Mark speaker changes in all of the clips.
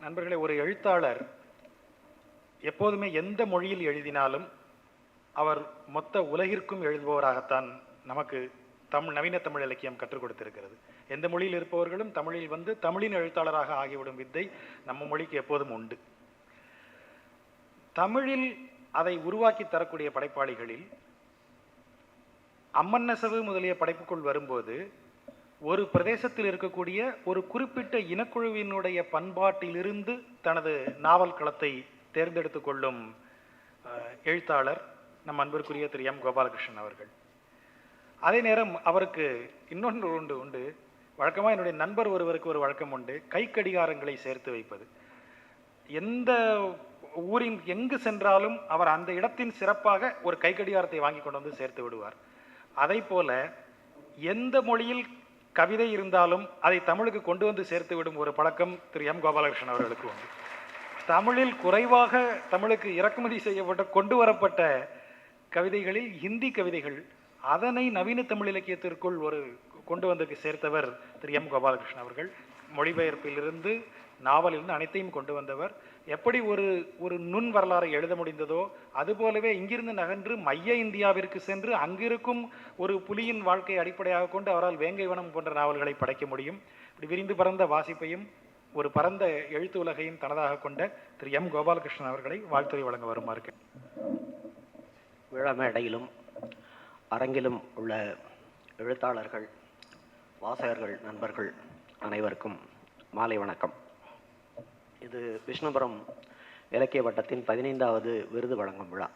Speaker 1: நண்பர்களே ஒரு எழுத்தாளர் எப்போதுமே எந்த மொழியில் எழுதினாலும் அவர் மொத்த உலகிற்கும் எழுதுபவராகத்தான் நமக்கு தமிழ் நவீன தமிழ் இலக்கியம் கற்றுக் கொடுத்திருக்கிறது. எந்த மொழியில் இருப்பவர்களும் தமிழில் வந்து தமிழின் எழுத்தாளராக ஆகிவிடும் வித்தை நம்ம மொழிக்கு எப்போதும் உண்டு. தமிழில் அதை உருவாக்கி தரக்கூடிய படைப்பாளிகளில் அம்மன் நெசவு முதலிய படைப்புக்குள் வரும்போது ஒரு பிரதேசத்தில் இருக்கக்கூடிய ஒரு குறிப்பிட்ட இனக்குழுவினுடைய பண்பாட்டிலிருந்து தனது நாவல் களத்தை தேர்ந்தெடுத்து கொள்ளும் எழுத்தாளர் நம் அன்பிற்குரிய திரு எம் கோபாலகிருஷ்ணன் அவர்கள். அதே நேரம் அவருக்கு இன்னொன்று உண்டு உண்டு. வழக்கமாக என்னுடைய நண்பர் ஒருவருக்கு ஒரு வழக்கம் உண்டு. கை கடிகாரங்களை சேர்த்து வைப்பது. எந்த ஊரின் எங்கு சென்றாலும் அவர் அந்த இடத்தின் சிறப்பாக ஒரு கை கடிகாரத்தை வாங்கி கொண்டு வந்து சேர்த்து விடுவார். அதை போல எந்த மொழியில் கவிதை இருந்தாலும் அதை தமிழுக்கு கொண்டு வந்து சேர்த்து விடும் ஒரு பழக்கம் திரு எம் கோபாலகிருஷ்ணன் அவர்களுக்கு உண்டு. தமிழில் குறைவாக தமிழுக்கு இறக்குமதி செய்யப்பட்ட கொண்டு வரப்பட்ட கவிதைகளில் ஹிந்தி கவிதைகள் அதனை நவீன தமிழ் இலக்கியத்திற்குள் ஒரு கொண்டு வந்து சேர்த்தவர் திரு எம் கோபாலகிருஷ்ணன் அவர்கள். மொழிபெயர்ப்பிலிருந்து நாவலிலிருந்து அனைத்தையும் கொண்டு வந்தவர். எப்படி ஒரு ஒரு நுண் வரலாறை எழுத முடிந்ததோ அதுபோலவே இங்கிருந்து நகன்று மைய இந்தியாவிற்கு சென்று அங்கிருக்கும் ஒரு புலியின் வாழ்க்கையை அடிப்படையாக கொண்டு அவரால் வேங்கை வனம் போன்ற நாவல்களை படைக்க முடியும். இப்படி விரிந்து பறந்த வாசிப்பையும் ஒரு பரந்த எழுத்து உலகையும் தனதாக கொண்ட திரு எம் கோபாலகிருஷ்ணன் அவர்களை வாழ்த்துறை வழங்க வருமாறு கேட்டு-
Speaker 2: விழா மேடையிலும் அரங்கிலும் உள்ள எழுத்தாளர்கள் வாசகர்கள் நண்பர்கள் அனைவருக்கும் மாலை வணக்கம். இது விஷ்ணுபுரம் இலக்கிய வட்டத்தின் பதினைந்தாவது விருது வழங்கும் விழா.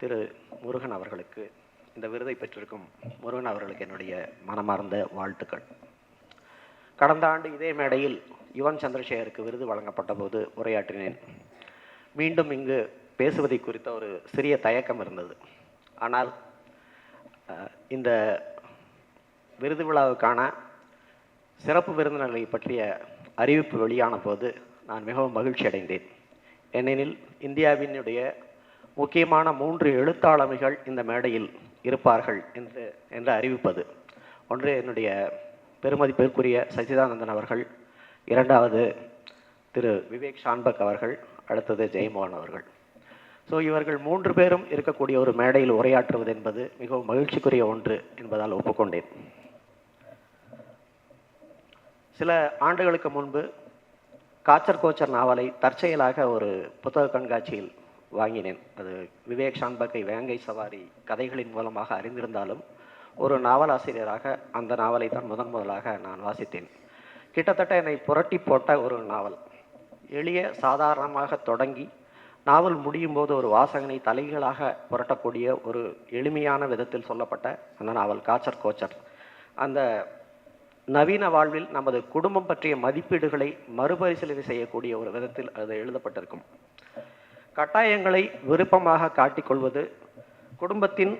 Speaker 2: திரு முருகன் அவர்களுக்கு இந்த விருதை பெற்றிருக்கும் முருகன் அவர்களுக்கு என்னுடைய மனமார்ந்த வாழ்த்துக்கள். கடந்த ஆண்டு இதே மேடையில் யுவன் சந்திரசேகருக்கு விருது வழங்கப்பட்ட போது உரையாற்றினேன். மீண்டும் இங்கு பேசுவதை குறித்த ஒரு சிறிய தயக்கம் இருந்தது. ஆனால் இந்த விருது விழாவுக்கான சிறப்பு விருந்தினர்களை பற்றிய அறிவிப்பு வெளியான போது நான் மிகவும் மகிழ்ச்சி அடைந்தேன். ஏனெனில் இந்தியாவினுடைய முக்கியமான மூன்று எழுத்தாளமைகள் இந்த மேடையில் இருப்பார்கள் என்று என்று அறிவிப்பது. ஒன்று என்னுடைய பெருமதிப்பிற்குரிய சச்சிதானந்தன் அவர்கள் இரண்டாவது திரு விவேக் ஷான்பக் அவர்கள் அடுத்தது ஜெயமோகன் அவர்கள். ஸோ இவர்கள் மூன்று பேரும் இருக்கக்கூடிய ஒரு மேடையில் உரையாற்றுவது என்பது மிகவும் மகிழ்ச்சிக்குரிய ஒன்று என்பதால் ஒப்புக்கொண்டேன். சில ஆண்டுகளுக்கு முன்பு காச்சர் கோச்சர் நாவலை தற்செயலாக ஒரு புத்தக கண்காட்சியில் வாங்கினேன். அது விவேக் ஷான்பக்கை வேங்கை சவாரி கதைகளின் மூலமாக அறிந்திருந்தாலும் ஒரு நாவலாசிரியராக அந்த நாவலை தான் முதன் முதலாக நான் வாசித்தேன். கிட்டத்தட்ட என்னை புரட்டி போட்ட ஒரு நாவல். எளிய சாதாரணமாக தொடங்கி நாவல் முடியும் போது ஒரு வாசகனை தலைகளாக புரட்டக்கூடிய ஒரு எளிமையான விதத்தில் சொல்லப்பட்ட அந்த நாவல் காச்சர் கோச்சர். அந்த நவீன வாழ்வில் நமது குடும்பம் பற்றிய மதிப்பீடுகளை மறுபரிசீலனை செய்யக்கூடிய ஒரு விதத்தில் அது எழுதப்பட்டிருக்கும். கட்டாயங்களை விருப்பமாக காட்டிக்கொள்வது குடும்பத்தின்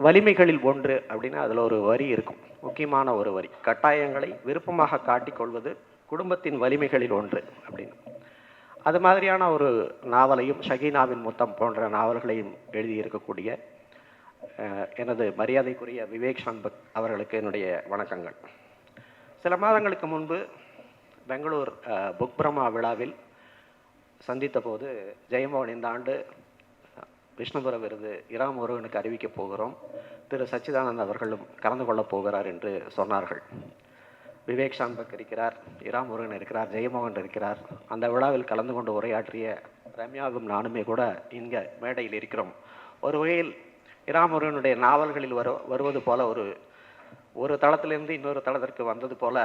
Speaker 2: வலிமைகளில் ஒன்று அப்படின்னு அதில் ஒரு வரி இருக்கும். முக்கியமான ஒரு வரி. கட்டாயங்களை விருப்பமாக காட்டிக்கொள்வது குடும்பத்தின் வலிமைகளில் ஒன்று அப்படின்னு. அது மாதிரியான ஒரு நாவலையும் ஷகீனாவின் முத்தம் போன்ற நாவல்களையும் எழுதியிருக்கக்கூடிய எனது மரியாதைக்குரிய விவேக் சன்பக் அவர்களுக்கு என்னுடைய வணக்கங்கள். சில மாதங்களுக்கு முன்பு பெங்களூர் புக் பிரம்மா விழாவில் சந்தித்த போது ஜெயமோகன் இந்த ஆண்டு விஷ்ணுபுர விருது இராம் முருகனுக்கு அறிவிக்கப் போகிறோம். திரு. சச்சிதானந்த் அவர்களும் கலந்து கொள்ளப் போகிறார் என்று சொன்னார்கள். விவேக் சான்பக் இருக்கிறார் இராம் முருகன் இருக்கிறார் ஜெயமோகன் இருக்கிறார். அந்த விழாவில் கலந்து கொண்டு உரையாற்றிய ரம்யாவும் நானுமே கூட இங்கே மேடையில் இருக்கிறோம். ஒரு வகையில் இராம் முருகனுடைய நாவல்களில் வரு வருவது போல ஒரு ஒரு தளத்திலிருந்து இன்னொரு தளத்திற்கு வந்தது போல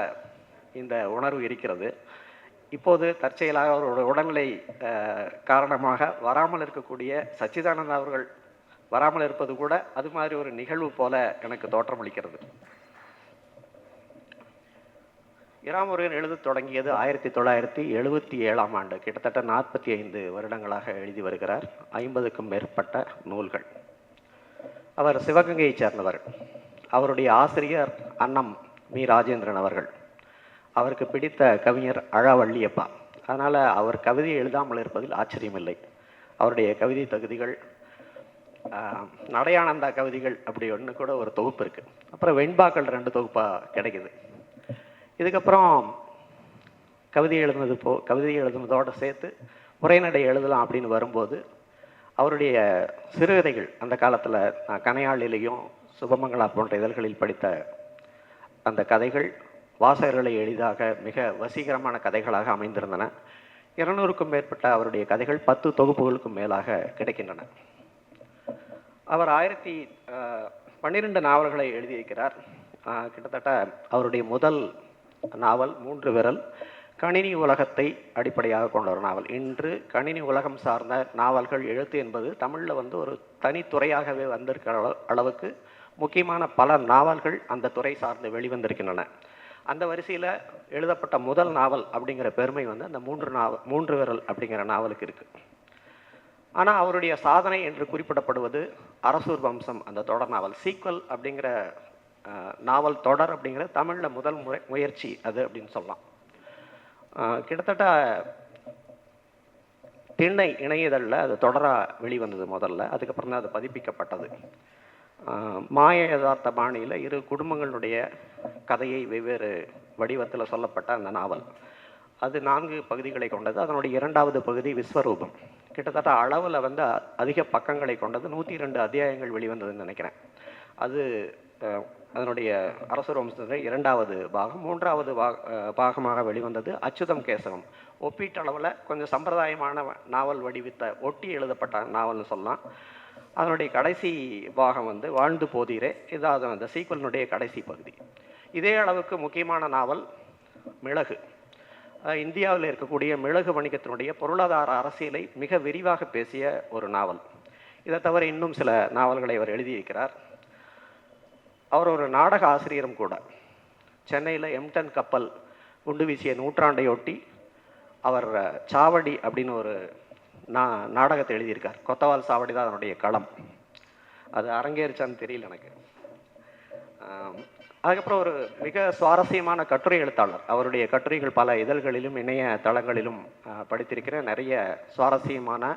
Speaker 2: இந்த உணர்வு இருக்கிறது. இப்போது தற்செயலாக அவருடைய உடல்நிலை காரணமாக வராமல் இருக்கக்கூடிய சச்சிதானந்த அவர்கள் வராமல் இருப்பது கூட அது மாதிரி ஒரு நிகழ்வு போல எனக்கு தோற்றமளிக்கிறது இராமுருகன் எழுதத் தொடங்கியது ஆயிரத்தி தொள்ளாயிரத்தி எழுபத்தி ஏழாம் ஆண்டு. கிட்டத்தட்ட நாற்பத்தி ஐந்து வருடங்களாக எழுதி வருகிறார். ஐம்பதுக்கும் மேற்பட்ட நூல்கள். அவர் சிவகங்கையைச் சேர்ந்தவர். அவருடைய ஆசிரியர் அன்னம் மீ ராஜேந்திரன் அவர்கள். அவருக்கு பிடித்த கவிஞர் அழவள்ளியப்பா. அதனால் அவர் கவிதை எழுதாமல் இருப்பதில் ஆச்சரியமில்லை. அவருடைய கவிதை தகுதிகள் நடையானந்தா கவிதைகள் அப்படி ஒன்று கூட ஒரு தொகுப்பு இருக்குது அப்புறம் வெண்பாக்கள் ரெண்டு தொகுப்பாக கிடைக்குது. இதுக்கப்புறம் கவிதை எழுதுனது போ கவிதை எழுதுனதோடு சேர்த்து உரைநடை எழுதலாம் அப்படின்னு வரும்போது அவருடைய சிறுகதைகள் அந்த காலத்தில் நான் கனையாளிலையும் சுபமங்களா போன்ற இதழ்களில் படித்த அந்த கதைகள் வாசகர்களை எளிதாக மிக வசீகரமான கதைகளாக அமைந்திருந்தன. இருநூறுக்கும் மேற்பட்ட அவருடைய கதைகள் பத்து தொகுப்புகளுக்கும் மேலாக கிடைக்கின்றன. அவர் ஆயிரத்தி பன்னிரெண்டு பன்னிரண்டு நாவல்களை எழுதியிருக்கிறார். கிட்டத்தட்ட அவருடைய முதல் நாவல் மூன்று விரல் கணினி உலகத்தை அடிப்படையாக கொண்ட ஒரு நாவல். இன்று கணினி உலகம் சார்ந்த நாவல்கள் எழுத்து என்பது தமிழில் வந்து ஒரு தனித்துறையாகவே வந்திருக்கிற அளவுக்கு முக்கியமான பல நாவல்கள் அந்த துறை சார்ந்து வெளிவந்திருக்கின்றன. அந்த வரிசையில் எழுதப்பட்ட முதல் நாவல் அப்படிங்கிற பெருமை வந்து அந்த மூன்று நாவல் மூன்று விரல் அப்படிங்கிற நாவலுக்கு இருக்குது ஆனால் அவருடைய சாதனை என்று குறிப்பிடப்படுவது அரசூர் வம்சம் அந்த தொடர் நாவல். சீக்வல் அப்படிங்கிற நாவல் தொடர் அப்படிங்கிற தமிழில் முதல் முறை முயற்சி அது அப்படின்னு சொல்லலாம். கிட்டத்தட்ட திண்ணை இணையதழில் அது தொடராக வெளிவந்தது முதல்ல. அதுக்கப்புறம் தான் அது பதிப்பிக்கப்பட்டது. மாய யதார்த்த பாணியில் இரு குடும்பங்களுடைய கதையை வெவ்வேறு வடிவத்தில் சொல்லப்பட்ட அந்த நாவல். அது நான்கு பகுதிகளை கொண்டது. அதனுடைய இரண்டாவது பகுதி விஸ்வரூபம். கிட்டத்தட்ட அளவில் வந்து அதிக பக்கங்களை கொண்டது. நூற்றி ரெண்டு அத்தியாயங்கள் வெளிவந்ததுன்னு நினைக்கிறேன். அது அதனுடைய அரசர் வம்சத்தின் இரண்டாவது பாகம். மூன்றாவது பாகமாக வெளிவந்தது அச்சுதம் கேசவம். ஒப்பீட்டளவில் கொஞ்சம் சம்பிரதாயமான நாவல் வடிவித்த ஒட்டி எழுதப்பட்ட நாவல்னு சொல்லலாம். அதனுடைய கடைசி பாகம் வந்து வாழ்ந்து போதீரே. இதாவது அந்த சீக்வலினுடைய கடைசி பகுதி. இதே அளவுக்கு முக்கியமான நாவல் மிளகு. இந்தியாவில் இருக்கக்கூடிய மிளகு வணிகத்தினுடைய பொருளாதார அரசியலை மிக விரிவாக பேசிய ஒரு நாவல். இதை தவிர இன்னும் சில நாவல்களை அவர் எழுதியிருக்கிறார். அவர் ஒரு நாடக ஆசிரியரும் கூட. சென்னையில் எம்டன் கப்பல் குண்டு வீசிய நூற்றாண்டையொட்டி அவர் சாவடி அப்படின்னு ஒரு நான் நாடகத்தை எழுதியிருக்கார். கொத்தவால் சாவடி தான் அதனுடைய களம். அது அரங்கேறிச்சான்னு தெரியல எனக்கு. அதுக்கப்புறம் ஒரு மிக சுவாரஸ்யமான கட்டுரை எழுத்தாளர். அவருடைய கட்டுரைகள் பல இதழ்களிலும் இணைய தளங்களிலும் படித்திருக்கிறேன். நிறைய சுவாரஸ்யமான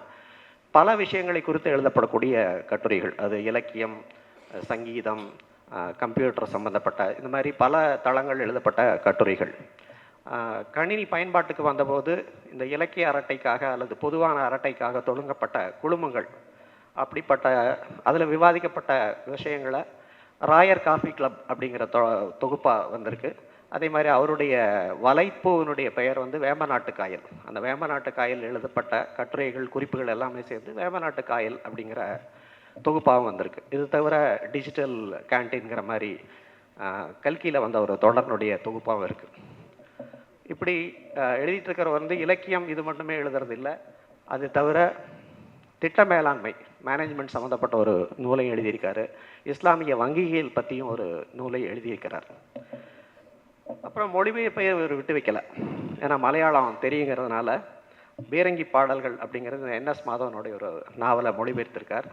Speaker 2: பல விஷயங்களை குறித்து எழுதப்படக்கூடிய கட்டுரைகள். அது இலக்கியம் சங்கீதம் கம்ப்யூட்டர் சம்பந்தப்பட்ட இந்த மாதிரி பல தளங்கள் எழுதப்பட்ட கட்டுரைகள். கணினி பயன்பாட்டுக்கு வந்தபோது இந்த இலக்கிய அரட்டைக்காக அல்லது பொதுவான அரட்டைக்காக தொழுங்கப்பட்ட குழுமங்கள் அப்படிப்பட்ட அதில் விவாதிக்கப்பட்ட விஷயங்களை ராயர் காஃபி கிளப் அப்படிங்கிற தொ தொகுப்பாக வந்திருக்கு. அதே மாதிரி அவருடைய வலைப்பூவினுடைய பெயர் வந்து வேம்பநாட்டு காயல். அந்த வேம்பநாட்டு காயல் எழுதப்பட்ட கட்டுரைகள் குறிப்புகள் எல்லாமே சேர்ந்து வேம்பநாட்டு காயல் அப்படிங்கிற தொகுப்பாகவும் வந்திருக்கு. இது தவிர டிஜிட்டல் கேன்டீன்கிற மாதிரி கல்கியில் வந்த ஒரு தொடர்னுடைய தொகுப்பாகவும் இருக்குது இப்படி அஹ், எழுதிட்டு இருக்கிறவர் வந்து இலக்கியம் இது மட்டுமே எழுதுறது இல்லை அது தவிர திட்ட மேலாண்மை மேனேஜ்மெண்ட் சம்மந்தப்பட்ட ஒரு நூலை எழுதியிருக்காரு. இஸ்லாமிய வங்கிகள் பற்றியும் ஒரு நூலை எழுதியிருக்கிறார். அப்புறம் மொழிபெயர்ப்பை இவர் விட்டு வைக்கல. ஏன்னா மலையாளம் தெரியுங்கிறதுனால பீரங்கி பாடல்கள் அப்படிங்கிறது என்எஸ் மாதவனுடைய ஒரு நாவலை மொழிபெயர்த்திருக்கார்.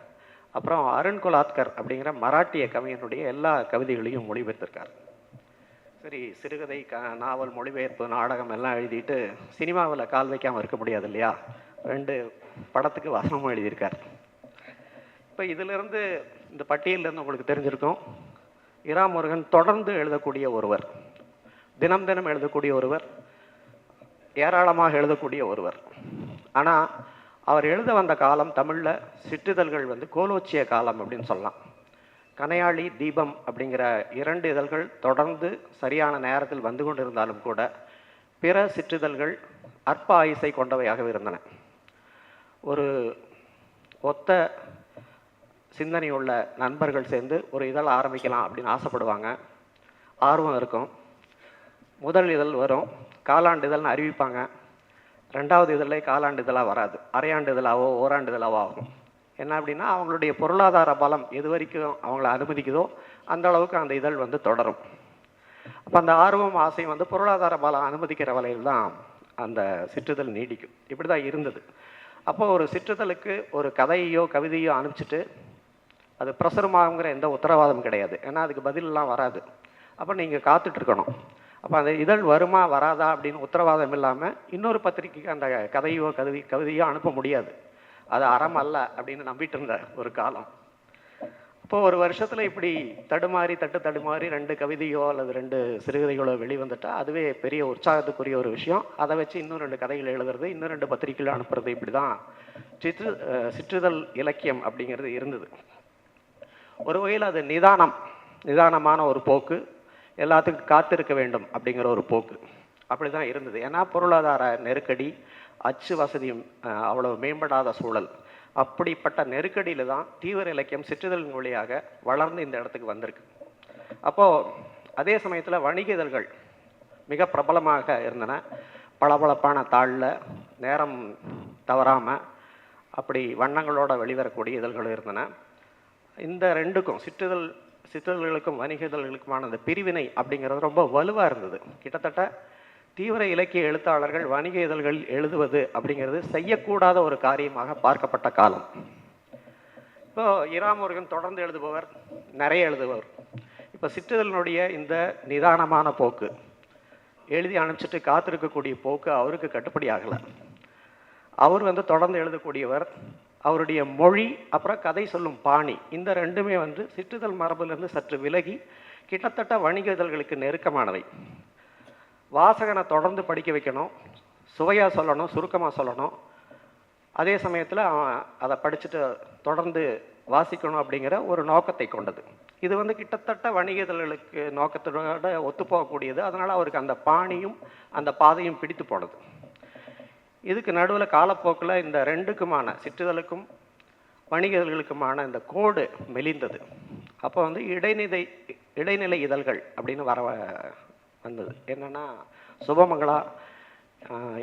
Speaker 2: அப்புறம் அருண் குலாத்கர் அப்படிங்கிற மராட்டிய கவிஞனுடைய எல்லா கவிதைகளையும் மொழிபெயர்த்திருக்கார். சரி சிறுகதை க நாவல் மொழிபெயர்ப்பு நாடகம் எல்லாம் எழுதிட்டு சினிமாவில் கால் வைக்காமல் இருக்க முடியாது இல்லையா? ரெண்டு படத்துக்கு வசனமும் எழுதியிருக்கார். இப்போ இதிலிருந்து இந்த பட்டியலிருந்து உங்களுக்கு தெரிஞ்சிருக்கும். இரா முருகன் தொடர்ந்து எழுதக்கூடிய ஒருவர் தினம் தினம் எழுதக்கூடிய ஒருவர் ஏராளமாக எழுதக்கூடிய ஒருவர். ஆனால் அவர் எழுத வந்த காலம் தமிழில் சிற்றிதழ்கள் வந்து கோலோச்சிய காலம் அப்படின்னு சொல்லலாம். கனையாளி தீபம் அப்படிங்கிற இரண்டு இதழ்கள் தொடர்ந்து சரியான நேரத்தில் வந்து கொண்டிருந்தாலும் கூட பிற சிற்றிதழ்கள் அற்ப ஆயுசை கொண்டவையாகவே இருந்தன. ஒரு ஒத்த சிந்தனையுள்ள நண்பர்கள் சேர்ந்து ஒரு இதழ் ஆரம்பிக்கலாம் அப்படின்னு ஆசைப்படுவாங்க. ஆர்வம் இருக்கும். முதல் இதழ் வரும். காலாண்டு இதழ்னு அறிவிப்பாங்க. ரெண்டாவது இதழே காலாண்டு இதழாக வராது. அரையாண்டு இதழாவோ ஓராண்டு இதழாவோ ஆகும். என்ன அப்படின்னா அவங்களுடைய பொருளாதார பலம் எது வரைக்கும் அவங்கள அனுமதிக்குதோ அந்த அளவுக்கு அந்த இதழ் வந்து தொடரும். அப்போ அந்த ஆர்வம் ஆசையும் வந்து பொருளாதார பலம் அனுமதிக்கிற வலையில் தான் அந்த சிற்றிதழ் நீடிக்கும். இப்படி தான் இருந்தது. அப்போ ஒரு சிற்றிதழுக்கு ஒரு கதையோ கவிதையோ அனுப்பிச்சிட்டு அது பிரசுரமாகுங்கிற எந்த உத்தரவாதம் கிடையாது. ஏன்னா அதுக்கு பதிலெலாம் வராது. அப்போ நீங்கள் காத்துட்ருக்கணும். அப்போ அந்த இதழ் வருமா வராதா அப்படின்னு உத்தரவாதம் இல்லாமல் இன்னொரு பத்திரிக்கைக்கு அந்த கதையோ கவிதை கவிதையோ அனுப்ப முடியாது. அது அறம் அல்ல அப்படின்னு நம்பிட்டு இருந்த ஒரு காலம். இப்போ ஒரு வருஷத்துல இப்படி தடுமாறி தட்டு தடுமாறி ரெண்டு கவிதையோ அல்லது ரெண்டு சிறுகதைகளோ வெளிவந்துட்டா அதுவே பெரிய உற்சாகத்துக்குரிய ஒரு விஷயம். அதை வச்சு இன்னும் ரெண்டு கதைகள் எழுதுறது இன்னும் ரெண்டு பத்திரிகைகள் அனுப்புறது இப்படி தான் சிற்று சிற்றிதழ் இலக்கியம் அப்படிங்கிறது இருந்தது. ஒரு வகையில் அது நிதானம் நிதானமான ஒரு போக்கு. எல்லாத்துக்கும் காத்திருக்க வேண்டும் அப்படிங்கிற ஒரு போக்கு. அப்படி தான் இருந்தது. ஏன்னா பொருளாதார நெருக்கடி அச்சு வசதியும் அவ்வளவு மேம்படாத சூழல். அப்படிப்பட்ட நெருக்கடியில் தான் தீவிர இலக்கியம் சிற்றிதழின் வழியாக வளர்ந்து இந்த இடத்துக்கு வந்திருக்கு. அப்போது அதே சமயத்தில் வணிக இதழ்கள் மிக பிரபலமாக இருந்தன. பளபளப்பான தாளில் நேரம் தவறாமல் அப்படி வண்ணங்களோட வெளிவரக்கூடிய இதழ்கள் இருந்தன. இந்த ரெண்டுக்கும் சிற்றிதழ் சிற்றிதழ்களுக்கும் வணிக இதழ்களுக்குமான அந்த பிரிவினை அப்படிங்கிறது ரொம்ப வலுவாக இருந்தது. கிட்டத்தட்ட தீவிர இலக்கிய எழுத்தாளர்கள் வணிக இதழ்கள் எழுதுவது அப்படிங்கிறது செய்யக்கூடாத ஒரு காரியமாக பார்க்கப்பட்ட காலம். இப்போ இராமுருகன் தொடர்ந்து எழுதுபவர் நிறைய எழுதுபவர். இப்போ சிற்றிதழினுடைய இந்த நிதானமான போக்கு எழுதி அனுப்பிச்சிட்டு காத்திருக்கக்கூடிய போக்கு அவருக்கு கட்டுப்படி ஆகலை. அவர் வந்து தொடர்ந்து எழுதக்கூடியவர் அவருடைய மொழி அப்புறம் கதை சொல்லும் பாணி இந்த ரெண்டுமே வந்து சிற்றிதழ் மரபிலிருந்து சற்று விலகி கிட்டத்தட்ட வணிக இதழ்களுக்கு நெருக்கமானவை. வாசகனை தொடர்ந்து படிக்க வைக்கணும் சுவையாக சொல்லணும் சுருக்கமாக சொல்லணும். அதே சமயத்தில் அவன் அதை படிச்சுட்டு தொடர்ந்து வாசிக்கணும் அப்படிங்கிற ஒரு நோக்கத்தை கொண்டது. இது வந்து கிட்டத்தட்ட வணிக இதழ்களுக்கு நோக்கத்தோட ஒத்துப்போகக்கூடியது அதனால் அவருக்கு அந்த பாணியும் அந்த பாதையும் பிடித்து போனது. இதுக்கு நடுவில் காலப்போக்கில் இந்த ரெண்டுக்குமான சிற்றிதழுக்கும் வணிக இதழ்களுக்குமான இந்த கோடு மெலிந்தது. அப்போ வந்து இடைநிலை இடைநிலை இதழ்கள் அப்படின்னு வர வந்தது. என்னென்னா சுபமங்களா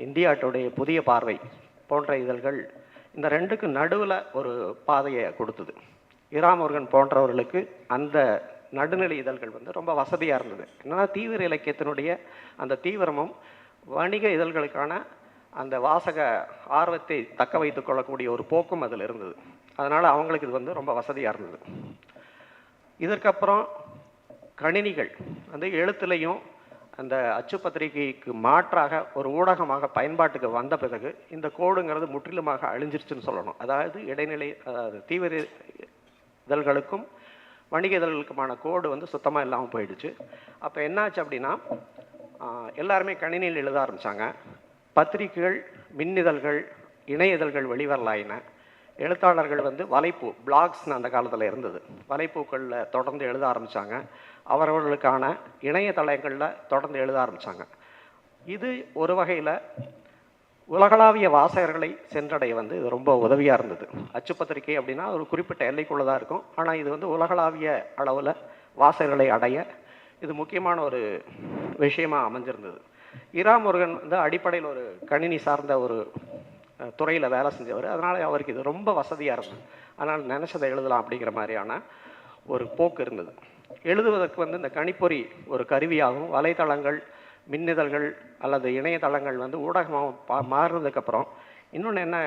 Speaker 2: இந்தியாட்டுடைய புதிய பார்வை போன்ற இதழ்கள் இந்த ரெண்டுக்கு நடுவில் ஒரு பாதையை கொடுத்தது. இராமுருகன் போன்றவர்களுக்கு அந்த நடுநிலை இதழ்கள் வந்து ரொம்ப வசதியாக இருந்தது. என்னென்னா தீவிர இலக்கியத்தினுடைய அந்த தீவிரமும் வணிக இதழ்களுக்கான அந்த வாசக ஆர்வத்தை தக்க வைத்து கொள்ளக்கூடிய ஒரு போக்கும் அதில் இருந்தது. அதனால் அவங்களுக்கு இது வந்து ரொம்ப வசதியாக இருந்தது. இதற்கப்புறம் கணினிகள் வந்து எழுத்துலையும் அந்த அச்சு பத்திரிகைக்கு மாற்றாக ஒரு ஊடகமாக பயன்பாட்டுக்கு வந்த பிறகு இந்த கோடுங்கிறது முற்றிலுமாக அழிஞ்சிருச்சுன்னு சொல்லணும். அதாவது இடைநிலை அதாவது தீவிர இதழ்களுக்கும் வணிக இதழ்களுக்குமான கோடு வந்து சுத்தமாக இல்லாமல் போயிடுச்சு. அப்போ என்னாச்சு அப்படின்னா எல்லாருமே கணினியில் எழுத ஆரம்பித்தாங்க பத்திரிகைகள் மின்னிதழ்கள் இணைய இதழ்கள் வெளிவரலாயின. எழுத்தாளர்கள் வந்து வலைப்பூ பிளாக்ஸ்னு அந்த காலத்தில் இருந்தது. வலைப்பூக்களில் தொடர்ந்து எழுத ஆரம்பித்தாங்க அவரவர்களுக்கான இணையதளங்களில் தொடர்ந்து எழுத ஆரம்பித்தாங்க இது ஒரு வகையில் உலகளாவிய வாசகர்களை சென்றடைய வந்து இது ரொம்ப உதவியாக இருந்தது. அச்சு பத்திரிகை அப்படின்னா ஒரு குறிப்பிட்ட எல்லைக்குள்ளே தான் இருக்கும். ஆனால் இது வந்து உலகளாவிய அளவில் வாசகர்களை அடைய இது முக்கியமான ஒரு விஷயமாக அமைஞ்சிருந்தது. இரா முருகன் வந்து அடிப்படையில் ஒரு கணினி சார்ந்த ஒரு துறையில் வேலை செஞ்சவர். அதனால் அவருக்கு இது ரொம்ப வசதியாக இருந்தது. அதனால் நினச்சதை எழுதலாம் அப்படிங்கிற மாதிரியான ஒரு போக்கு இருந்தது. எழுதுவதற்கு வந்து இந்த கணிப்பொறி ஒரு கருவியாகவும் வலைத்தளங்கள் மின்னிதழ்கள் அல்லது இணையதளங்கள் வந்து ஊடகமாக பா மாறுனதுக்கப்புறம் இன்னொன்று என்ன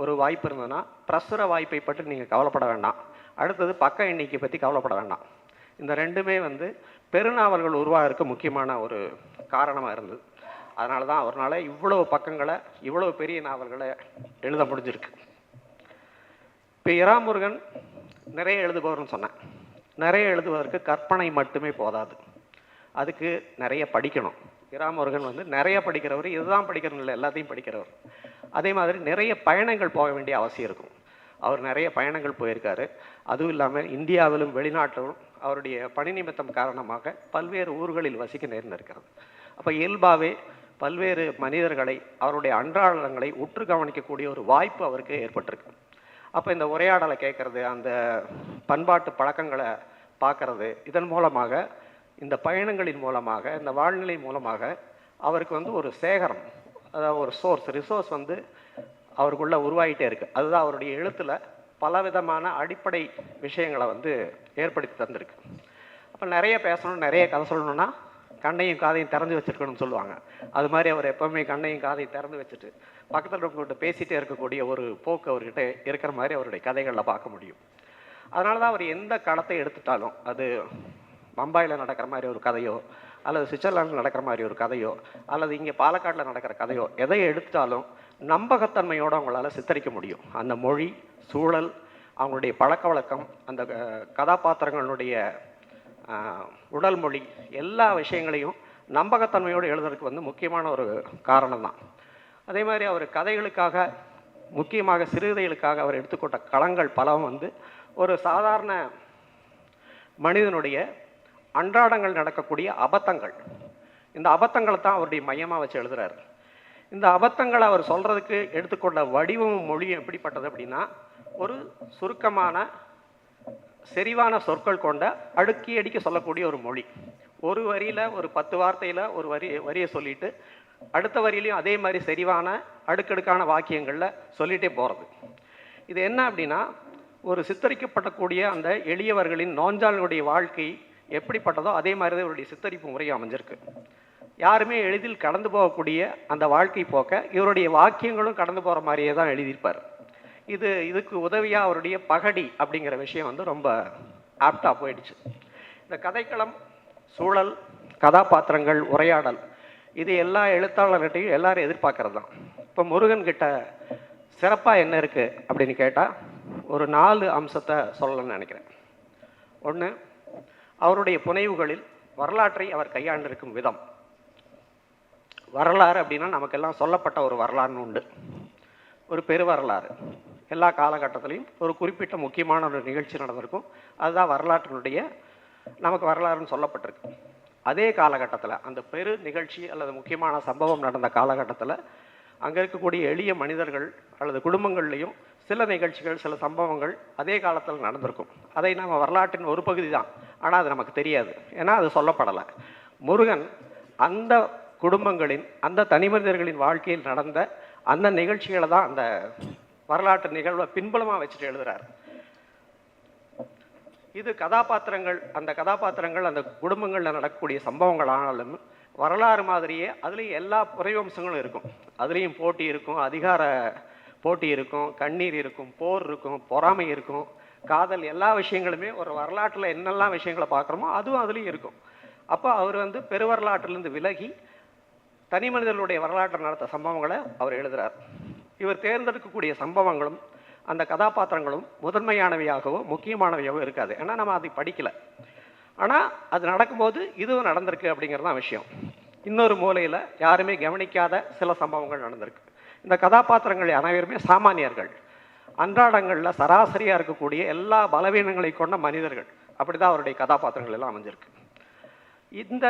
Speaker 2: ஒரு வாய்ப்பு இருந்ததுன்னா பிரசுர வாய்ப்பை பற்றி நீங்கள் கவலைப்பட வேண்டாம். அடுத்தது பக்க எண்ணிக்கை பற்றி கவலைப்பட வேண்டாம். இந்த ரெண்டுமே வந்து பெருநாவல்கள் உருவாகிறதுக்கு முக்கியமான ஒரு காரணமாக இருந்தது. அதனால தான் அவரால் இவ்வளவு பக்கங்களை இவ்வளவு பெரிய நாவல்களை எழுத முடிஞ்சிருக்கு. இப்போ இராமுருகன் நிறைய எழுதுபவர்னு சொன்னேன். நிறைய எழுதுவதற்கு கற்பனை மட்டுமே போதாது. அதுக்கு நிறைய படிக்கணும். இராமுருகன் வந்து நிறைய படிக்கிறவர் இதுதான் படிக்கிறவங்க இல்லை எல்லாத்தையும் படிக்கிறவர். அதே மாதிரி நிறைய பயணங்கள் போக வேண்டிய அவசியம் இருக்கும். அவர் நிறைய பயணங்கள் போயிருக்காரு. அதுவும் இல்லாமல் இந்தியாவிலும் வெளிநாட்டிலும் அவருடைய பணி நிமித்தம் காரணமாக பல்வேறு ஊர்களில் வசிக்க நேர்ந்திருக்கிறது. அப்போ இயல்பாகவே பல்வேறு மனிதர்களை அவருடைய அன்றாடங்களை உற்று கவனிக்கக்கூடிய ஒரு வாய்ப்பு அவருக்கு ஏற்பட்டிருக்கு. அப்போ இந்த உரையாடலை கேட்குறது அந்த பண்பாட்டு பழக்கங்களை பார்க்கறது இதன் மூலமாக இந்த பயணங்களின் மூலமாக இந்த வாழ்நிலை மூலமாக அவருக்கு வந்து ஒரு சேகரம் அதாவது ஒரு சோர்ஸ் ரிசோர்ஸ் வந்து அவருக்குள்ளே உருவாகிட்டே இருக்குது அதுதான் அவருடைய எழுத்துல பலவிதமான அடிப்படை விஷயங்களை வந்து ஏற்படுத்தி தந்திருக்கு. அப்போ நிறைய பேசணும் நிறைய கதை சொல்லணும்னா கண்ணையும் காதையும் திறந்து வச்சிருக்கணும்னு சொல்லுவாங்க. அது மாதிரி அவர் எப்போவுமே கண்ணையும் காதையும் திறந்து வச்சுட்டு பக்கத்தில் இருக்கவங்ககிட்ட பேசிகிட்டே இருக்கக்கூடிய ஒரு போக்கு அவர்கிட்ட இருக்கிற மாதிரி அவருடைய கதைகளில் பார்க்க முடியும். அதனால தான் அவர் எந்த களத்தை எடுத்துட்டாலும் அது பம்பாயில் நடக்கிற மாதிரி ஒரு கதையோ அல்லது சுவிட்சர்லாண்டில் நடக்கிற மாதிரி ஒரு கதையோ அல்லது இங்கே பாலக்காட்டில் நடக்கிற கதையோ எதை எடுத்துட்டாலும் நம்பகத்தன்மையோடு அவங்களால சித்தரிக்க முடியும். அந்த மொழி சூழல் அவங்களுடைய பழக்க வழக்கம் அந்த கதாபாத்திரங்களுடைய உடல் மொழி எல்லா விஷயங்களையும் நம்பகத்தன்மையோடு எழுதுறதுக்கு வந்து முக்கியமான ஒரு காரணம் தான் அதே மாதிரி அவர் கதைகளுக்காக முக்கியமாக சிறுகதைகளுக்காக அவர் எடுத்துக்கொண்ட களங்கள் பலவும் வந்து ஒரு சாதாரண மனிதனுடைய அன்றாடங்கள் நடக்கக்கூடிய அபத்தங்கள். இந்த அபத்தங்களை தான் அவருடைய மையமாக வச்சு எழுதுறாரு. இந்த அபத்தங்களை அவர் சொல்கிறதுக்கு எடுத்துக்கொண்ட வடிவமும் மொழியும் எப்படிப்பட்டது அப்படின்னா ஒரு சுருக்கமான செறிவான சொற்கள் கொண்ட அடுக்கி அடிக்க சொல்லக்கூடிய ஒரு மொழி. ஒரு வரியில் ஒரு பத்து வார்த்தையில் ஒரு வரி வரியை சொல்லிட்டு அடுத்த வரியிலையும் அதே மாதிரி செறிவான அடுக்கடுக்கான வாக்கியங்களில் சொல்லிகிட்டே போகிறது இது என்ன அப்படின்னா ஒரு சித்தரிக்கப்படக்கூடிய அந்த எளியவர்களின் நோஞ்சாளர்களுடைய வாழ்க்கை எப்படிப்பட்டதோ அதே மாதிரி தான் இவருடைய சித்தரிப்பு முறை அமைஞ்சிருக்கு. யாருமே எளிதில் கடந்து போகக்கூடிய அந்த வாழ்க்கை போக்க இவருடைய வாக்கியங்களும் கடந்து போகிற மாதிரியே தான் எழுதியிருப்பார். இது இதுக்கு உதவியாக அவருடைய பகடி அப்படிங்கிற விஷயம் வந்து ரொம்ப ஆப்டாக போயிடுச்சு. இந்த கதைக்களம் சூழல் கதாபாத்திரங்கள் உரையாடல் இது எல்லா எழுத்தாளர்கிட்டையும் எல்லாரும் எதிர்பார்க்கறது தான் இப்போ முருகன் கிட்ட சிறப்பாக என்ன இருக்குது அப்படின்னு கேட்டால் ஒரு நாலு அம்சத்தை சொல்லணும்னு நினைக்கிறேன். ஒன்று அவருடைய புனைவுகளில் வரலாற்றை அவர் கையாண்டிருக்கும் விதம். வரலாறு அப்படின்னா நமக்கெல்லாம் சொல்லப்பட்ட ஒரு வரலாறுன்னு உண்டு. ஒரு பெரு வரலாறு எல்லா காலகட்டத்திலையும் ஒரு குறிப்பிட்ட முக்கியமான ஒரு நிகழ்ச்சி நடந்திருக்கும். அதுதான் வரலாற்றினுடைய நமக்கு வரலாறுன்னு சொல்லப்பட்டிருக்கு. அதே காலகட்டத்தில் அந்த பெரு நிகழ்ச்சி அல்லது முக்கியமான சம்பவம் நடந்த காலகட்டத்தில் அங்கே இருக்கக்கூடிய எளிய மனிதர்கள் அல்லது குடும்பங்கள்லேயும் சில நிகழ்ச்சிகள் சில சம்பவங்கள் அதே காலத்தில் நடந்திருக்கும். அதை நம்ம வரலாற்றின் ஒரு பகுதி தான் ஆனால் அது நமக்கு தெரியாது. ஏன்னா அது சொல்லப்படலை. முருகன் அந்த குடும்பங்களின் அந்த தனி மனிதர்களின் வாழ்க்கையில் நடந்த அந்த நிகழ்ச்சிகளை தான் அந்த வரலாற்று நிகழ்வை பின்புலமாக வச்சுட்டு எழுதுறாரு. இது கதாபாத்திரங்கள் அந்த கதாபாத்திரங்கள் அந்த குடும்பங்களில் நடக்கக்கூடிய சம்பவங்கள் ஆனாலும் வரலாறு மாதிரியே அதுலேயும் எல்லா குறைவம்சங்களும் இருக்கும். அதுலேயும் போட்டி இருக்கும் அதிகார போட்டி இருக்கும் கண்ணீர் இருக்கும் போர் இருக்கும் பொறாமை இருக்கும் காதல் எல்லா விஷயங்களுமே ஒரு வரலாற்றில் என்னெல்லாம் விஷயங்களை பார்க்குறோமோ அதுவும் அதுலேயும் இருக்கும். அப்போ அவர் வந்து பெருவரலாற்றிலிருந்து விலகி தனி மனிதர்களுடைய வரலாற்று நடத்த சம்பவங்களை அவர் எழுதுகிறார் இவர் தேர்ந்தெடுக்கக்கூடிய சம்பவங்களும் அந்த கதாபாத்திரங்களும் முதன்மையானவையாகவோ முக்கியமானவையாகவோ இருக்காது. ஏன்னா நம்ம அதை படிக்கலை. ஆனால் அது நடக்கும்போது இதுவும் நடந்திருக்கு அப்படிங்கிறது தான் விஷயம். இன்னொரு மூலையில் யாருமே கவனிக்காத சில சம்பவங்கள் நடந்திருக்கு. இந்த கதாபாத்திரங்கள் அனைவருமே சாமானியர்கள். அன்றாடங்களில் சராசரியாக இருக்கக்கூடிய எல்லா பலவீனங்களை கொண்ட மனிதர்கள். அப்படி தான் அவருடைய கதாபாத்திரங்கள் எல்லாம் அமைஞ்சிருக்கு. இந்த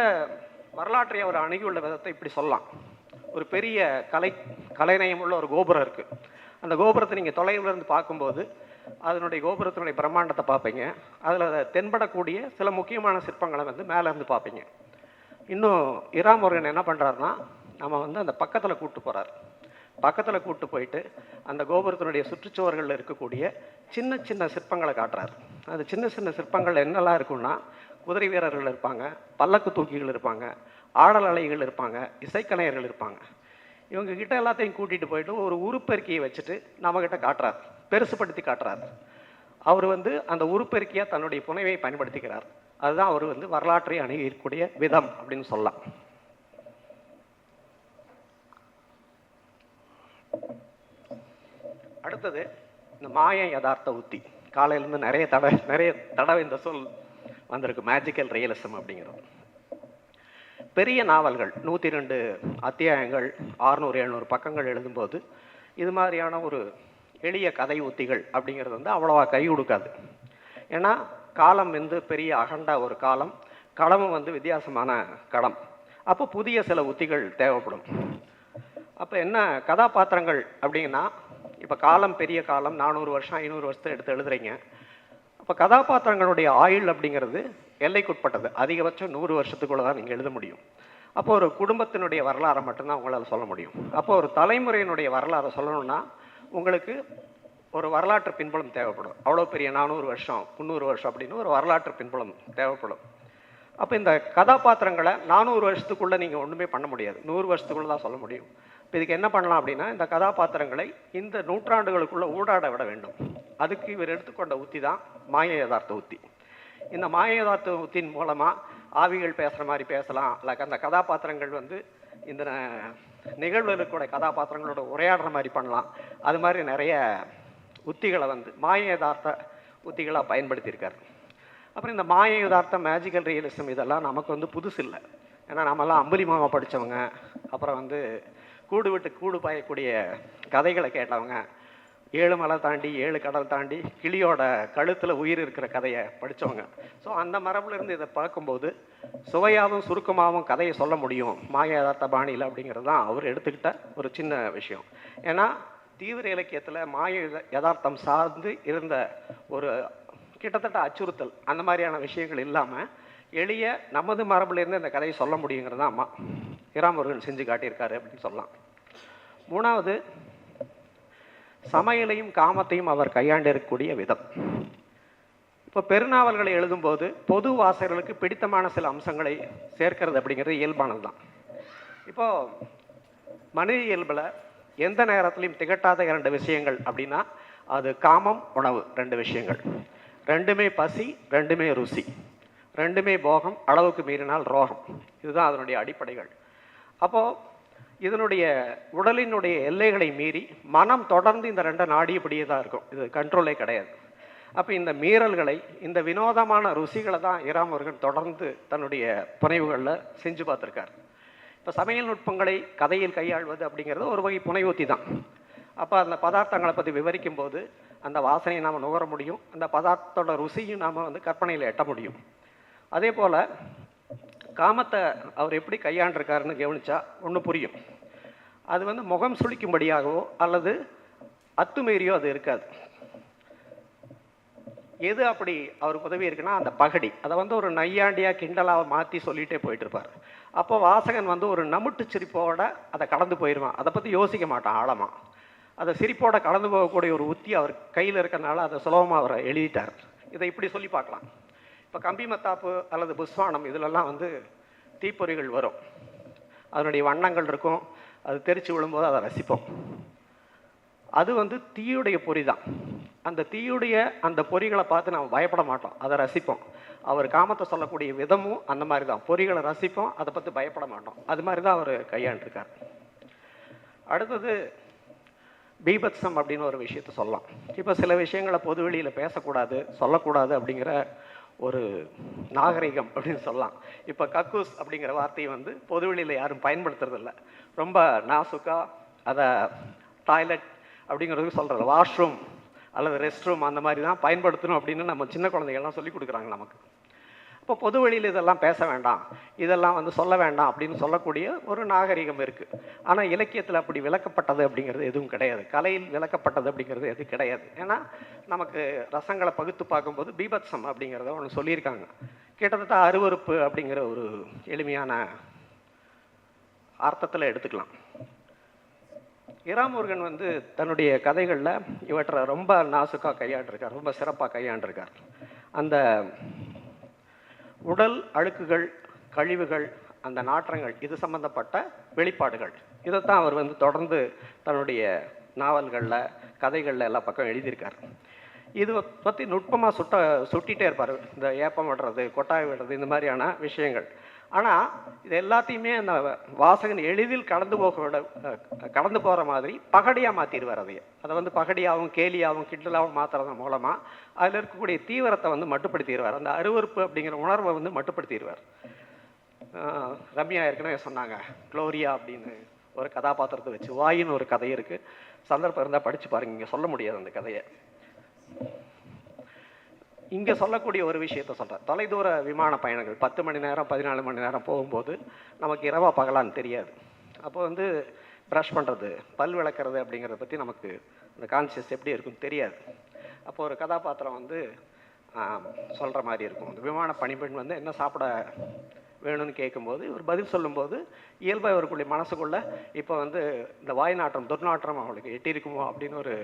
Speaker 2: வரலாற்றை அவர் அணுகியுள்ள விதத்தை இப்படி சொல்லலாம். ஒரு பெரிய கலை கலைநயம் உள்ள ஒரு கோபுரம் இருக்குது அந்த கோபுரத்தை நீங்கள் தொலைவிலிருந்து பார்க்கும்போது அதனுடைய கோபுரத்தினுடைய பிரம்மாண்டத்தை பார்ப்பீங்க. அதில் தென்படக்கூடிய சில முக்கியமான சிற்பங்களை வந்து மேலே இருந்து பார்ப்பீங்க. இன்னும் இராமுருகன் என்ன பண்ணுறாருன்னா நம்ம வந்து அந்த பக்கத்தில் கூப்பிட்டு போகிறார் பக்கத்தில் கூப்பிட்டு போயிட்டு அந்த கோபுரத்தினுடைய சுற்றுச்சுவர்களில் இருக்கக்கூடிய சின்ன சின்ன சிற்பங்களை காட்டுறாரு. அந்த சின்ன சின்ன சிற்பங்கள் என்னெல்லாம் இருக்குன்னா குதிரை வீரர்கள் இருப்பாங்க பல்லக்கு தூக்கிகள் இருப்பாங்க ஆடல் அலைகள் இருப்பாங்க இசைக்கலைஞர்கள் இருப்பாங்க. இவங்க கிட்ட எல்லாத்தையும் கூட்டிகிட்டு போயிட்டு ஒரு உருப்பெருக்கியை வச்சுட்டு நம்மக்கிட்ட காட்டுறார் பெருசுப்படுத்தி காட்டுறார். அவர் வந்து அந்த உருப்பெருக்கியாக தன்னுடைய புனைவை பயன்படுத்திக்கிறார். அதுதான் அவர் வந்து வரலாற்றை அணுகக்கூடிய விதம் அப்படின்னு சொல்லலாம். அடுத்தது இந்த மாய யதார்த்த உத்தி. காலையிலேருந்து நிறைய தடவை நிறைய தடவை இந்த சொல் வந்திருக்கு மேஜிக்கல் ரியலிசம் அப்படிங்கிறது. பெரிய நாவல்கள் நூற்றி ரெண்டு அத்தியாயங்கள் ஆறுநூறு எழுநூறு பக்கங்கள் எழுதும்போது இது மாதிரியான ஒரு எளிய கதை உத்திகள் அப்படிங்கிறது வந்து அவ்வளோவா கை கொடுக்காது ஏன்னா காலம் வந்து பெரிய அகண்ட ஒரு காலம் களமும் வந்து வித்தியாசமான களம். அப்போ புதிய சில உத்திகள் தேவைப்படும். அப்போ என்ன கதாபாத்திரங்கள் அப்படின்னா இப்போ காலம் பெரிய காலம் நானூறு வருஷம் ஐநூறு வருஷத்தை எடுத்து எழுதுறீங்க. அப்போ கதாபாத்திரங்களுடைய ஆயுள் அப்படிங்கிறது எல்லைக்குட்பட்டது அதிகபட்சம் நூறு வருஷத்துக்குள்ள தான் நீங்கள் எழுத முடியும். அப்போ ஒரு குடும்பத்தினுடைய வரலாறை மட்டும்தான் உங்களால் சொல்ல முடியும். அப்போ ஒரு தலைமுறையினுடைய வரலாறை சொல்லணும்னா உங்களுக்கு ஒரு வரலாற்று பின்புலம் தேவைப்படும். அவ்வளோ பெரிய நானூறு வருஷம் முந்நூறு வருஷம் அப்படின்னு ஒரு வரலாற்று பின்புலம் தேவைப்படும். அப்போ இந்த கதாபாத்திரங்களை நானூறு வருஷத்துக்குள்ளே நீங்கள் ஒன்றுமே பண்ண முடியாது. நூறு வருஷத்துக்குள்ளே தான் சொல்ல முடியும். இப்போ இதுக்கு என்ன பண்ணலாம் அப்படின்னா இந்த கதாபாத்திரங்களை இந்த நூற்றாண்டுகளுக்குள்ளே ஊடாட விட வேண்டும். அதுக்கு இவர் எடுத்துக்கொண்ட உத்தி தான் மாய யதார்த்த உத்தி. இந்த மாய மூலமாக ஆவிகள் பேசுகிற மாதிரி பேசலாம். இல்லை அந்த கதாபாத்திரங்கள் வந்து இந்த நிகழ்வுகளுக்கூட கதாபாத்திரங்களோட உரையாடுற மாதிரி பண்ணலாம். அது மாதிரி நிறைய உத்திகளை வந்து மாய யதார்த்த உத்திகளாக பயன்படுத்தியிருக்காரு. அப்புறம் இந்த மாய யதார்த்த மேஜிக்கல் ரியலிசம் இதெல்லாம் நமக்கு வந்து புதுசு இல்லை. ஏன்னா நம்மலாம் அம்புலி மாமா படித்தவங்க அப்புறம் வந்து கூடு விட்டு கூடு பாயக்கூடிய கதைகளை கேட்டவங்க. ஏழு மலை தாண்டி ஏழு கடல் தாண்டி கிளியோட கழுத்தில் உயிர் இருக்கிற கதையை படித்தவங்க ஸோ அந்த மரபுலேருந்து இதை பார்க்கும்போது சுவையாகவும் சுருக்கமாகவும் கதையை சொல்ல முடியும். மாயதார்த்த பாணியில் அப்படிங்கிறது தான் அவர் எடுத்துக்கிட்ட ஒரு சின்ன விஷயம். ஏன்னா தீவிர இலக்கியத்தில் மாய யதார்த்தம் சார்ந்து இருந்த ஒரு கிட்டத்தட்ட அச்சுறுத்தல் அந்த மாதிரியான விஷயங்கள் இல்லாமல் எளிய நமது மரபுலேருந்து இந்த கதையை சொல்ல முடியுங்கிறது தான் அம்மா இராமர்கள் செஞ்சு காட்டியிருக்காரு அப்படின்னு சொல்லலாம். மூணாவது சமையலையும் காமத்தையும் அவர் கையாண்டிருக்கக்கூடிய விதம். இப்போ பெருநாவல்களை எழுதும்போது பொது வாசகர்களுக்கு பிடித்தமான சில அம்சங்களை சேர்க்கிறது அப்படிங்கிறது இயல்பானது தான். இப்போ மனித இயல்பில் எந்த நேரத்திலையும் திகட்டாத இரண்டு விஷயங்கள் அப்படின்னா அது காமம் உணவு ரெண்டு விஷயங்கள். ரெண்டுமே பசி ரெண்டுமே ருசி. ரெண்டுமே போகம் அளவுக்கு மீறினால் ரோகம். இதுதான் அதனுடைய அடிப்படைகள். அப்போது இதனுடைய உடலினுடைய எல்லைகளை மீறி மனம் தொடர்ந்து இந்த ரெண்டை நாடியபடியே தான் இருக்கும். இது கண்ட்ரோலே கிடையாது. அப்போ இந்த மீறல்களை இந்த வினோதமான ருசிகளை தான் இராமருகன் தொடர்ந்து தன்னுடைய புனைவுகளில் செஞ்சு பார்த்துருக்கார். இப்போ சமையல் நுட்பங்களை கதையில் கையாள்வது அப்படிங்கிறது ஒரு வகை புனைவூத்தி தான். அப்போ அந்த பதார்த்தங்களை பற்றி விவரிக்கும் போது அந்த வாசனையை நாம் நுகர முடியும். அந்த பதார்த்தத்தோட ருசியும் நாம் வந்து கற்பனையில் எட்ட முடியும். அதே போல் காமத்தை அவர் எப்படி கையாண்டிருக்காருன்னு கவனிச்சா ஒன்று புரியும். அது வந்து முகம் சுளிக்கும்படியாகவோ அல்லது அத்துமீறியோ அது இருக்காது. எது அப்படி அவருக்கு உதவி இருக்குன்னா அந்த பகடி. அதை வந்து ஒரு நையாண்டியாக கிண்டலாக மாற்றி சொல்லிகிட்டே போயிட்டு இருப்பார் அப்போ வாசகன் வந்து ஒரு நமுட்டு சிரிப்போட அதை கடந்து போயிடுவான் அதை பற்றி யோசிக்க மாட்டான் ஆழமாக அதை சிரிப்போட கடந்து போகக்கூடிய ஒரு உத்தி அவர் கையில் இருக்கிறனால அதை சுலபமாக அவர் எழுதிட்டார். இதை இப்படி சொல்லி பார்க்கலாம். இப்போ கம்பி மத்தாப்பு அல்லது புஸ்வானம் இதிலெல்லாம் வந்து தீப்பொறிகள் வரும். அதனுடைய வண்ணங்கள் இருக்கும். அது தெரிச்சு விழும்போது அதை ரசிப்போம். அது வந்து தீயுடைய பொறி தான் அந்த தீயுடைய அந்த பொறிகளை பார்த்து நம்ம பயப்பட மாட்டோம். அதை ரசிப்போம். அவர் காமத்தை சொல்லக்கூடிய விதமும் அந்த மாதிரி தான் பொறிகளை ரசிப்போம் அதை பற்றி பயப்பட மாட்டோம். அது மாதிரி தான் அவர் கையாண்டிருக்கார். அடுத்தது பீபத்சம் அப்படின்னு ஒரு விஷயத்த சொல்லலாம். இப்போ சில விஷயங்களை பொது வெளியில் பேசக்கூடாது சொல்லக்கூடாது அப்படிங்கிற ஒரு நாகரிகம் அப்படின்னு சொல்லலாம். இப்போ கக்கூஸ் அப்படிங்கிற வார்த்தையை வந்து பொதுவெளியில் யாரும் பயன்படுத்துறதில்ல. ரொம்ப நாசுக்கா அதை டாய்லெட் அப்படிங்கிறதுக்கு சொல்கிறது வாஷ்ரூம் அல்லது ரெஸ்ட் ரூம் அந்த மாதிரி தான் பயன்படுத்தணும் அப்படின்னு நம்ம சின்ன குழந்தைகள்லாம் சொல்லி கொடுக்குறாங்க நமக்கு. இப்போ பொது வழியில் இதெல்லாம் பேச வேண்டாம். இதெல்லாம் வந்து சொல்ல வேண்டாம் அப்படின்னு சொல்லக்கூடிய ஒரு நாகரிகம் இருக்குது ஆனால் இலக்கியத்தில் அப்படி விளக்கப்பட்டது அப்படிங்கிறது எதுவும் கிடையாது. கலையில் விளக்கப்பட்டது அப்படிங்கிறது எதுவும் கிடையாது. ஏன்னா நமக்கு ரசங்களை பகுத்து பார்க்கும்போது பீபத்சம் அப்படிங்கிறத ஒன்று சொல்லியிருக்காங்க. கிட்டத்தட்ட அருவருப்பு அப்படிங்கிற ஒரு எளிமையான அர்த்தத்தில் எடுத்துக்கலாம். இராமுருகன் வந்து தன்னுடைய கதைகளில் இவற்றை ரொம்ப நாசுக்காக கையாண்டிருக்கார். ரொம்ப சிறப்பாக கையாண்டிருக்கார். அந்த உடல் அழுக்குகள் கழிவுகள் அந்த நாற்றங்கள் இது சம்பந்தப்பட்ட வெளிப்பாடுகள். இதைத்தான் அவர் வந்து தொடர்ந்து தன்னுடைய நாவல்களில் கதைகளில் எல்லா பக்கம் எழுதியிருக்கார். இது பற்றி நுட்பமாக சுட்ட சுட்டிகிட்டே இருப்பார். இந்த ஏப்பம் விடுறது கொட்டாய் விடுறது இந்த மாதிரியான விஷயங்கள். ஆனால் இது எல்லாத்தையுமே அந்த வாசகன் எளிதில் கடந்து போக கடந்து போகிற மாதிரி பகடியாக மாற்றிடுவார் அதையே. அதை வந்து பகடியாகவும் கேலியாகவும் கிண்டலாகவும் மாற்றுறது மூலமாக அதில் இருக்கக்கூடிய தீவிரத்தை வந்து மட்டுப்படுத்திடுவார். அந்த அருவருப்பு அப்படிங்கிற உணர்வை வந்து மட்டுப்படுத்திடுவார். ரம்யா ஏற்கனவே சொன்னாங்க க்ளோரியா அப்படின்னு ஒரு கதாபாத்திரத்தை வச்சு வாயின்னு ஒரு கதை இருக்குது சந்தர்ப்பம் இருந்தால் படித்து பாருங்க இங்கே சொல்ல முடியாது அந்த கதையை. இங்கே சொல்லக்கூடிய ஒரு விஷயத்த சொல்கிறேன் தொலைதூர விமான பயணங்கள் பத்து மணி நேரம் பதினாலு மணி நேரம் போகும்போது நமக்கு இரவா பகலான்னு தெரியாது. அப்போ வந்து ப்ரஷ் பண்ணுறது பல் விளக்குறது அப்படிங்கிறத பற்றி நமக்கு அந்த கான்சியஸ் எப்படி இருக்குன்னு தெரியாது. அப்போ ஒரு கதாபாத்திரம் வந்து சொல்கிற மாதிரி இருக்கும். அந்த விமான பணிப்பெண் வந்து என்ன சாப்பிட வேணும்னு கேட்கும்போது இவர் பதில் சொல்லும்போது இயல்பாக இவருக்குள்ளே மனசுக்குள்ள இப்போ வந்து இந்த வாய் நாற்றம் துர்நாற்றம் அவளுக்கு எட்டியிருக்குமோ அப்படின்னு ஒரு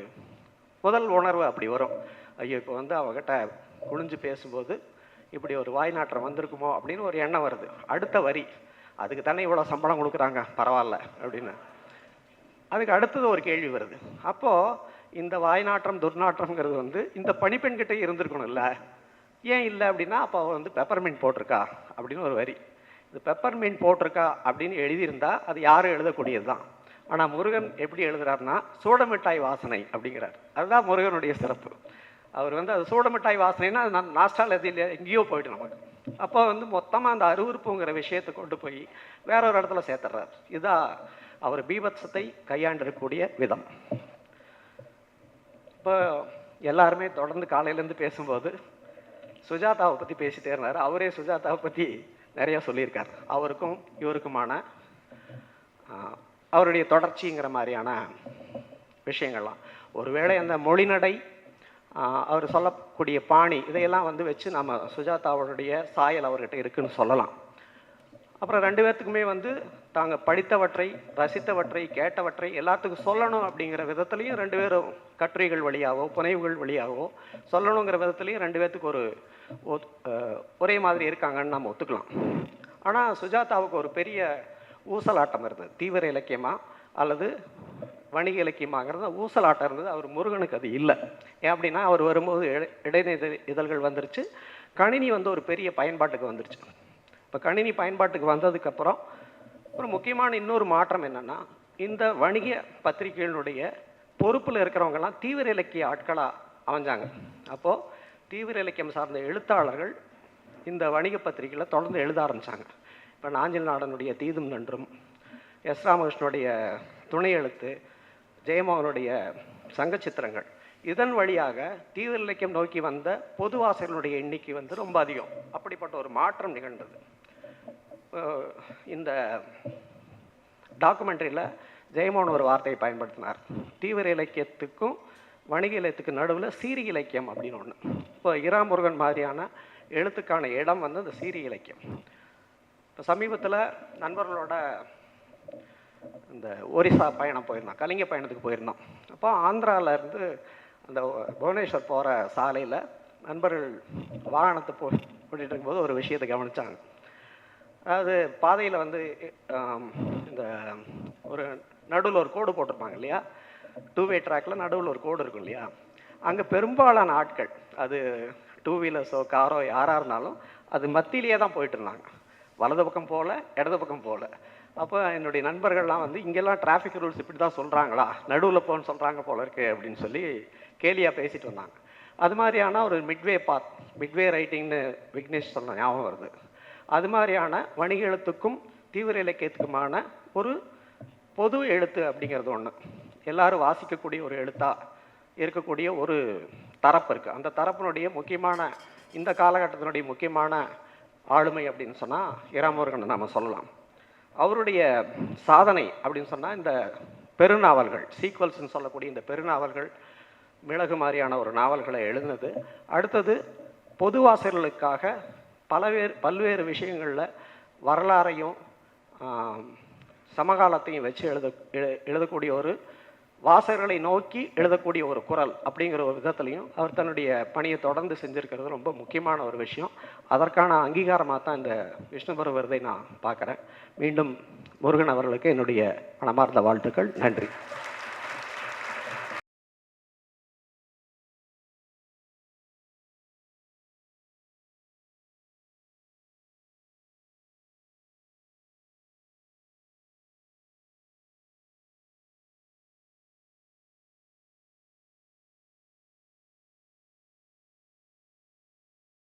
Speaker 2: முதல் உணர்வு அப்படி வரும். ஐயோ இப்போ வந்து அவகிட்ட குனிஞ்சு பேசும்போது இப்படி ஒரு வாய்நாற்றம் வந்திருக்குமோ அப்படின்னு ஒரு எண்ணம் வருது. அடுத்த வரி அதுக்கு தானே இவ்வளோ சம்பளம் கொடுக்குறாங்க? பரவாயில்ல அப்படின்னு. அதுக்கு அடுத்தது ஒரு கேள்வி வருது. அப்போது இந்த வாய்நாற்றம் துர்நாற்றம்ங்கிறது வந்து இந்த பணிப்பெண்கிட்ட இருந்திருக்கணும்ல. ஏன் இல்லை அப்படின்னா அப்போ அவ வந்து பெப்பர்மெண்ட் போட்டிருக்கா அப்படின்னு ஒரு வரி. இது பெப்பர்மெண்ட் போட்டிருக்கா அப்படின்னு எழுதியிருந்தா அது யாரும் எழுதக்கூடியது தான் ஆனால் முருகன் எப்படி எழுதுறாருன்னா சூடமிட்டாய் வாசனை அப்படிங்கிறார். அதுதான் முருகனுடைய சிறப்பு. அவர் வந்து அது சூடமிட்டாய் வாசனைன்னா அது நான் நாஸ்டாலஜியில் எங்கேயோ போயிட்டு நமக்கு. அப்போ வந்து மொத்தமாக அந்த அருவறுப்புங்கிற விஷயத்தை கொண்டு போய் வேற ஒரு இடத்துல சேர்த்துறாரு. இதுதான் அவர் பீபத்சத்தை கையாண்டிருக்கக்கூடிய விதம். இப்போ எல்லாருமே தொடர்ந்து காலையிலேருந்து பேசும்போது சுஜாதாவை பற்றி பேசிட்டே இருந்தார். அவரே சுஜாதாவை பற்றி நிறைய சொல்லியிருக்கார். அவருக்கும் இவருக்குமான அவருடைய தொடர்ச்சிங்கிற மாதிரியான விஷயங்கள்லாம். ஒருவேளை அந்த மொழிநடை அவர் சொல்லக்கூடிய பாணி இதையெல்லாம் வந்து வச்சு நம்ம சுஜாதாவுடைய சாயல் அவர்கிட்ட இருக்குன்னு சொல்லலாம். அப்புறம் ரெண்டு பேர்த்துக்குமே வந்து தாங்கள் படித்தவற்றை ரசித்தவற்றை கேட்டவற்றை எல்லாத்துக்கும் சொல்லணும் அப்படிங்கிற விதத்துலையும் ரெண்டு பேரும் கட்டுரைகள் வழியாகவோ புனைவுகள் வழியாகவோ சொல்லணுங்கிற விதத்துலையும் ரெண்டு பேர்த்துக்கு ஒரு ஒரே மாதிரி இருக்காங்கன்னு நம்ம ஒத்துக்கலாம். ஆனால் சுஜாதாவுக்கு ஒரு பெரிய ஊசலாட்டம் இருந்தது. தீவிர இலக்கியமாக அல்லது வணிக இலக்கியமாகிறது ஊசலாட்டம் இருந்தது. அவர் முருகனுக்கு அது இல்லை. ஏன் அப்படின்னா அவர் வரும்போது இடைநிலை இதழ்கள் வந்துருச்சு. கணினி வந்து ஒரு பெரிய பயன்பாட்டுக்கு வந்துருச்சு. இப்போ கணினி பயன்பாட்டுக்கு வந்ததுக்கப்புறம் ஒரு முக்கியமான இன்னொரு மாற்றம் என்னன்னா இந்த வணிக பத்திரிகைகளுடைய பொறுப்பில் இருக்கிறவங்கெல்லாம் தீவிர இலக்கிய ஆட்களாக அமைஞ்சாங்க. அப்போது தீவிர இலக்கியம் சார்ந்த எழுத்தாளர்கள் இந்த வணிக பத்திரிகையில் தொடர்ந்து எழுத ஆரம்பிச்சாங்க. இப்போ நாஞ்சில் நாடனுடைய தீதும் நன்றும் எஸ் ராமகிருஷ்ணனுடைய துணை எழுத்து ஜெயமோகனுடைய சங்க சித்திரங்கள் இதன் வழியாக தீவிர இலக்கியம் நோக்கி வந்த பொது வாசகர்களுடைய எண்ணிக்கை வந்து ரொம்ப அதிகம். அப்படிப்பட்ட ஒரு மாற்றம் நிகழ்ந்தது. இந்த டாக்குமெண்ட்ரியில் ஜெயமோகன் ஒரு வார்த்தையை பயன்படுத்தினார். தீவிர இலக்கியத்துக்கும் வணிக இலக்கியத்துக்கு நடுவில் சீரி இலக்கியம் அப்படின்னு ஒன்று இப்போ இராமுருகன் மாதிரியான எழுத்துக்கான இடம் வந்து அந்த சீரி இலக்கியம். இப்போ சமீபத்தில் நண்பர்களோட இந்த ஒரிசா பயணம் போயிருந்தோம் கலிங்க பயணத்துக்கு போயிருந்தோம். அப்போ ஆந்திரால இருந்து அந்த புவனேஸ்வர் போகிற சாலையில் நண்பர்கள் வாகனத்தை போ ஓட்டிகிட்டு இருக்கும்போது ஒரு விஷயத்தை கவனிச்சாங்க. அதாவது பாதையில் வந்து இந்த ஒரு நடுவில் ஒரு கோடு போட்டிருப்பாங்க இல்லையா? டூ வே ட்ராக்ல நடுவில் ஒரு கோடு இருக்கும் இல்லையா? அங்கே பெரும்பாலான ஆட்கள் அது டூ வீலர்ஸோ காரோ யாராக இருந்தாலும் அது மத்தியிலேயே தான் போயிட்டு இருந்தாங்க. வலது பக்கம் போகல இடது பக்கம் போகல அப்போ என்னுடைய நண்பர்கள்லாம் வந்து இங்கெல்லாம் டிராஃபிக் ரூல்ஸ் இப்படி தான் சொல்கிறாங்களா நடுவில் போன்னு சொல்கிறாங்க போல இருக்கு அப்படின்னு சொல்லி கேலியாக பேசிட்டு வந்தாங்க அது மாதிரியான ஒரு மிட்வே பாத் மிட்வே ரைட்டிங்னு விக்னேஷ் சொன்ன ஞாபகம் வருது. அது மாதிரியான வணிக எழுத்துக்கும் தீவிர இலக்கியத்துக்குமான ஒரு பொது எழுத்து அப்படிங்கிறது ஒன்று எல்லாரும் வாசிக்கக்கூடிய ஒரு எழுத்தாக இருக்கக்கூடிய ஒரு தரப்பு இருக்குது அந்த தரப்பினுடைய முக்கியமான இந்த காலகட்டத்தினுடைய முக்கியமான ஆளுமை அப்படின்னு சொன்னால் இராமுருகனை நம்ம சொல்லலாம். அவருடைய சாதனை அப்படின்னு சொன்னால் இந்த பெருநாவல்கள் சீக்வல்ஸ்ன்னு சொல்லக்கூடிய இந்த பெருநாவல்கள் மிளகு மாதிரியான ஒரு நாவல்களை எழுதினது. அடுத்தது பொது வாசகர்களுக்காக பலவேறு பல்வேறு விஷயங்களில் வரலாறையும் சமகாலத்தையும் வச்சு எழுத எழு- எழுதக்கூடிய ஒரு வாசகர்களை நோக்கி எழுதக்கூடிய ஒரு குரல் அப்படிங்கிற ஒரு விதத்துலையும் அவர் தன்னுடைய பணியை தொடர்ந்து செஞ்சுருக்கிறது ரொம்ப முக்கியமான ஒரு விஷயம். அதற்கான அங்கீகாரமாக தான் இந்த விஷ்ணுபுர விருதை நான் பார்க்குறேன். மீண்டும் முருகன் அவர்களுக்கு என்னுடைய மனமார்ந்த வாழ்த்துக்கள். நன்றி.